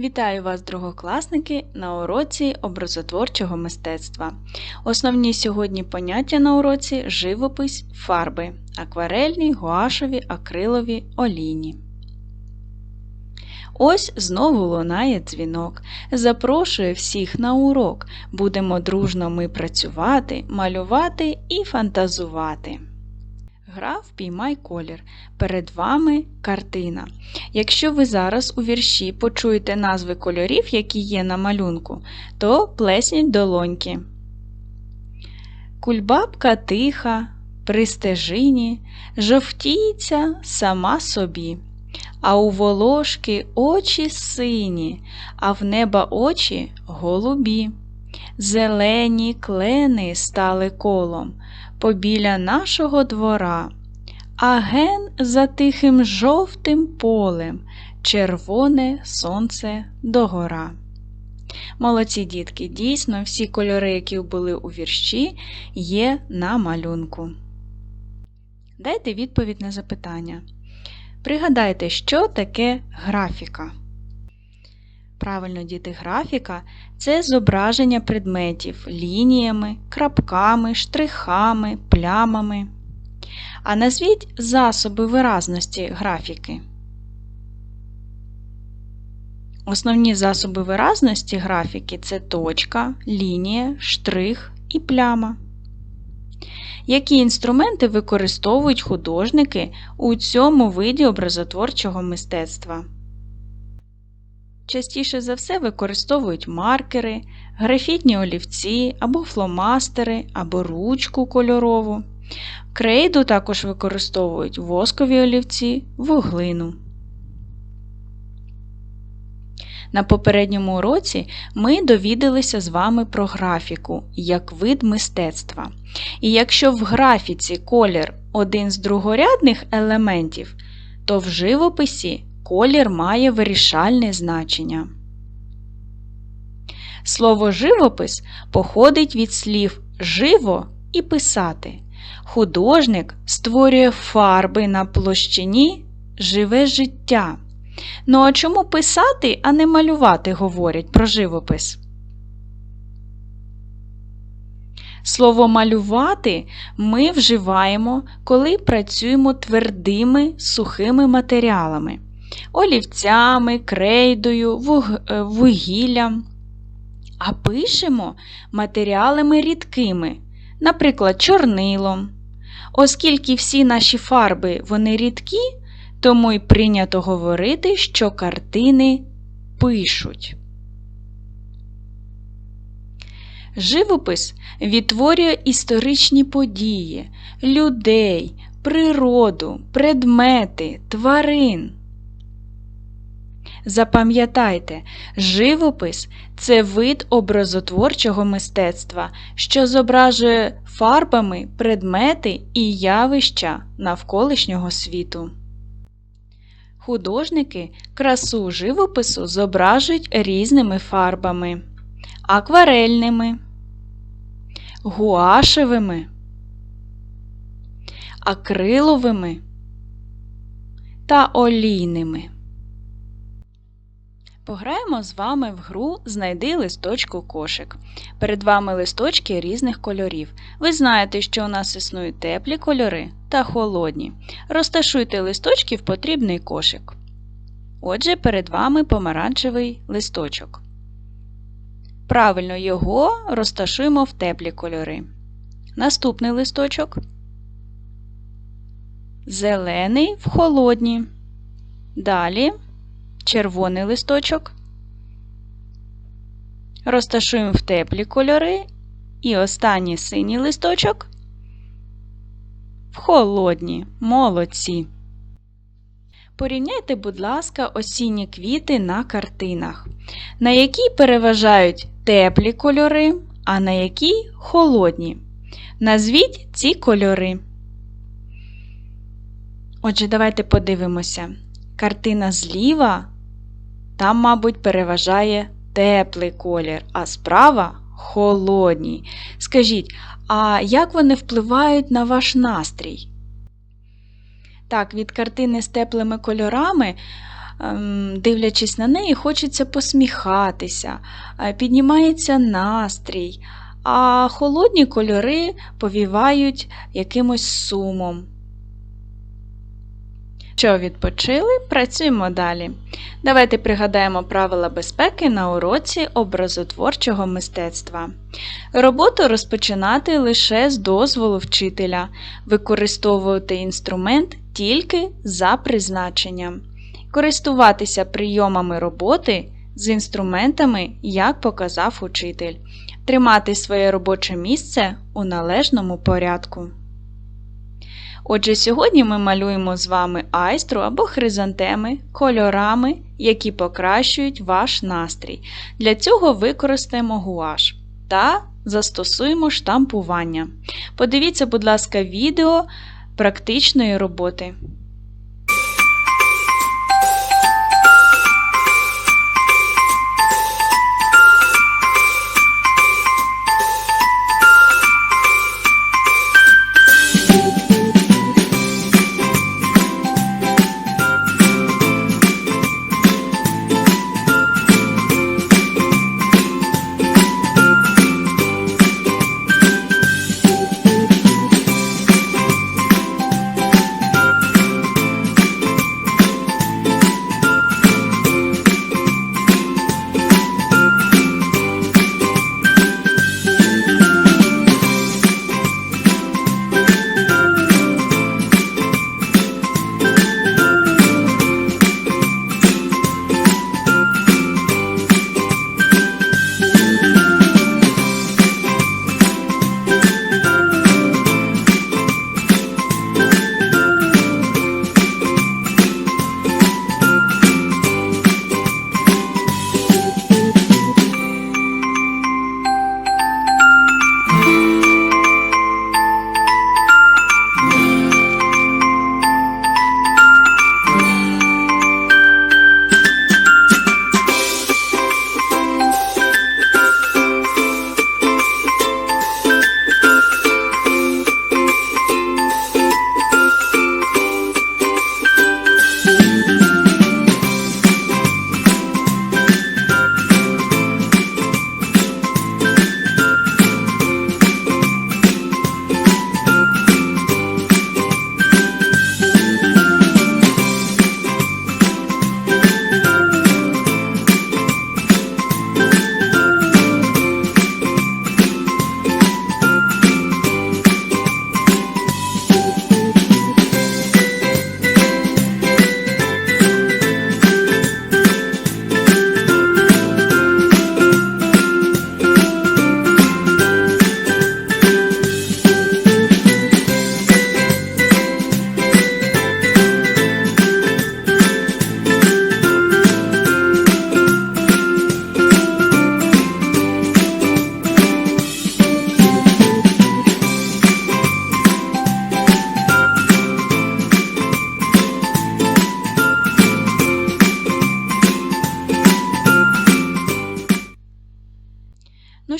Вітаю вас, другокласники, на уроці образотворчого мистецтва. Основні сьогодні поняття на уроці живопис, фарби, акварельні, гуашові, акрилові, олійні. Ось знову лунає дзвінок. Запрошую всіх на урок. Будемо дружно ми працювати, малювати і фантазувати. Гра Впіймай колір. Перед вами картина. Якщо ви зараз у вірші почуєте назви кольорів, які є на малюнку, то плесніть долоньки. Кульбабка тиха, при стежині, жовтіється сама собі, а у волошки очі сині, а в неба очі голубі. Зелені клени стали колом побіля нашого двора, а ген за тихим жовтим полем, червоне сонце догора. Молодці дітки, дійсно, всі кольори, які були у вірші, є на малюнку. Дайте відповідь на запитання. Пригадайте, що таке графіка. Правильно, діти, графіка це зображення предметів лініями, крапками, штрихами, плямами. А назвіть засоби виразності графіки. Основні засоби виразності графіки це точка, лінія, штрих і пляма. Які інструменти використовують художники у цьому виді образотворчого мистецтва? Частіше за все використовують маркери, графітні олівці або фломастери, або ручку кольорову. Крейду також використовують воскові олівці, вуглину. На попередньому уроці ми довідалися з вами про графіку як вид мистецтва. І якщо в графіці колір один з другорядних елементів, то в живописі колір має вирішальне значення. Слово живопис походить від слів живо і писати. Художник створює фарби на площині живе життя. Ну а чому писати, а не малювати говорять про живопис? Слово малювати ми вживаємо, коли працюємо твердими сухими матеріалами олівцями, крейдою, е, вугіллям. А пишемо матеріалами рідкими, наприклад, чорнилом. Оскільки всі наші фарби вони рідкі, тому й прийнято говорити, що картини пишуть. Живопис відтворює історичні події, людей, природу, предмети, тварин. Запам'ятайте, живопис це вид образотворчого мистецтва, що зображує фарбами предмети і явища навколишнього світу. Художники красу живопису зображують різними фарбами, акварельними, гуашевими, акриловими та олійними. Пограємо з вами в гру Знайди листочку кошик. Перед вами листочки різних кольорів. Ви знаєте, що у нас існують теплі кольори та холодні. Розташуйте листочки в потрібний кошик. Отже, перед вами помаранчевий листочок. Правильно його розташуємо в теплі кольори. Наступний листочок. Зелений в холодні. Далі червоний листочок. Розташуємо в теплі кольори. І останній синій листочок в холодні, молодці. Порівняйте, будь ласка, осінні квіти на картинах, на які переважають теплі кольори, а на які холодні. Назвіть ці кольори. Отже, давайте подивимося. Картина зліва там, мабуть, переважає теплий колір, а справа холодній. Скажіть, а як вони впливають на ваш настрій? Так, від картини з теплими кольорами ем, дивлячись на неї, хочеться посміхатися, е, піднімається настрій, а холодні кольори повівають якимось сумом. Що відпочили, працюємо далі. Давайте пригадаємо правила безпеки на уроці образотворчого мистецтва. Роботу розпочинати лише з дозволу вчителя, використовувати інструмент тільки за призначенням, користуватися прийомами роботи з інструментами, як показав учитель, тримати своє робоче місце у належному порядку. Отже, сьогодні ми малюємо з вами айстру або хризантеми кольорами, які покращують ваш настрій. Для цього використаємо гуаш та застосуємо штампування. Подивіться, будь ласка, відео практичної роботи.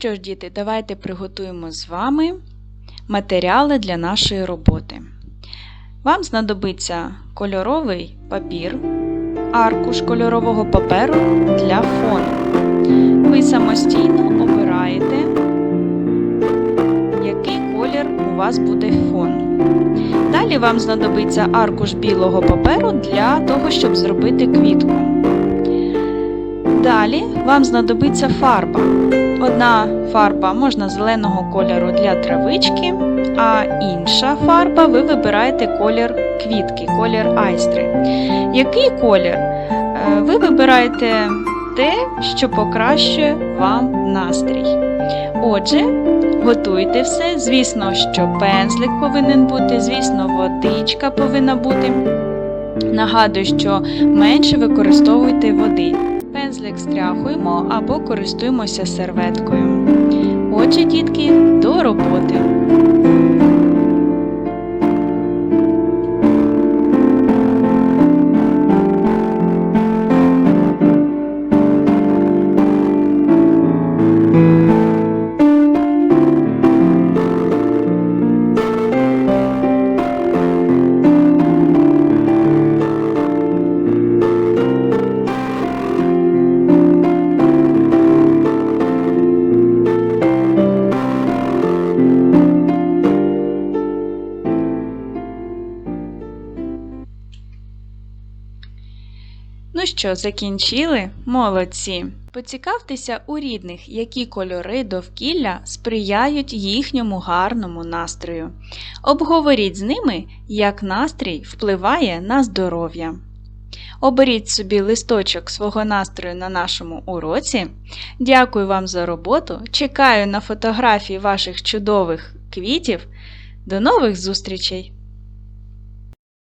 Що ж, діти, давайте приготуємо з вами матеріали для нашої роботи. Вам знадобиться кольоровий папір, аркуш кольорового паперу для фону. Ви самостійно обираєте, який колір у вас буде фон. Далі вам знадобиться аркуш білого паперу для того, щоб зробити квітку. Далі вам знадобиться фарба. Одна фарба можна зеленого кольору для травички, а інша фарба ви вибираєте колір квітки, колір айстри. Який колір? Е, Ви вибираєте те, що покращує вам настрій. Отже, готуйте все. Звісно, що пензлик повинен бути, звісно, водичка повинна бути. Нагадую, що менше використовуйте води. Пензлик стряхуємо або користуємося серветкою. Отже, дітки, до роботи. Що, закінчили? Молодці! Поцікавтеся у рідних, які кольори довкілля сприяють їхньому гарному настрою. Обговоріть з ними, як настрій впливає на здоров'я. Оберіть собі листочок свого настрою на нашому уроці. Дякую вам за роботу. Чекаю на фотографії ваших чудових квітів. До нових зустрічей!